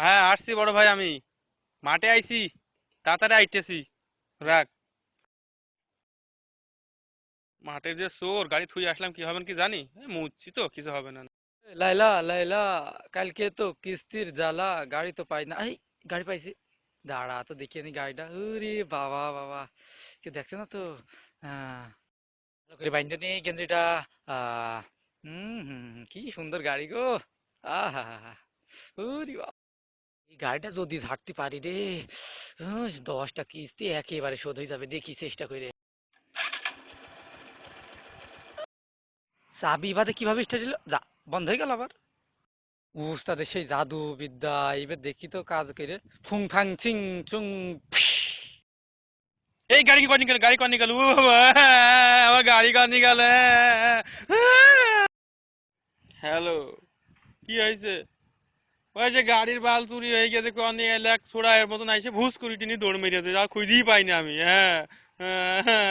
হ্যাঁ আসছি বড় ভাই আমি। মাঠে আইছি, তাড়াতাড়ি আইতেছি। রাখ। মাঠে যে চোর, গাড়ি থুই আসলাম, কি হবেন কি জানি? মুচ্ছি তো, কিছু হবে না। লাইলা লাইলা, কালকে তো কিস্তির জ্বালা, গাড়ি তো পাই না। এই, গাড়ি পাইছি। দাঁড়া, তো দেখি আমি গাড়িটা। ওরে বাবা বাবা। কেউ দেখছে না তো? হ্যাঁ। করে বাইন্দে নি গেঞ্জিটা হুম হুম কি সুন্দর গাড়ি গো। আহা ওরে এই গাড়িটা যদি ঝাড়তে পারি রে দশটা কিস্তি একেবারে শোধ হয়ে যাবে, দেখি চেষ্টা করে। চাবি বাদে কীভাবে স্টার্ট হলো যা, বন্ধ হয়ে গেল আবার। উস্তাদের সেই জাদু বিদ্যা এবার দেখি তো কাজ করে। ফুং, ফাং, চিং, চুং এই গাড়ি কর নিকাল গাড়ি কর নিকাল ও আমার গাড়ি কর নিকাল হ্যালো, কি হয়েছে? ওই যে গাড়ির বাল চুরি হয়ে গেছে কর নিয়ে এলাক ছোড়া, এর মতন আইসে ভুস করি টিনি দৌড় মেরিয়েছে আর খুঁজেই পাইনি আমি হ্যাঁ হ্যাঁ।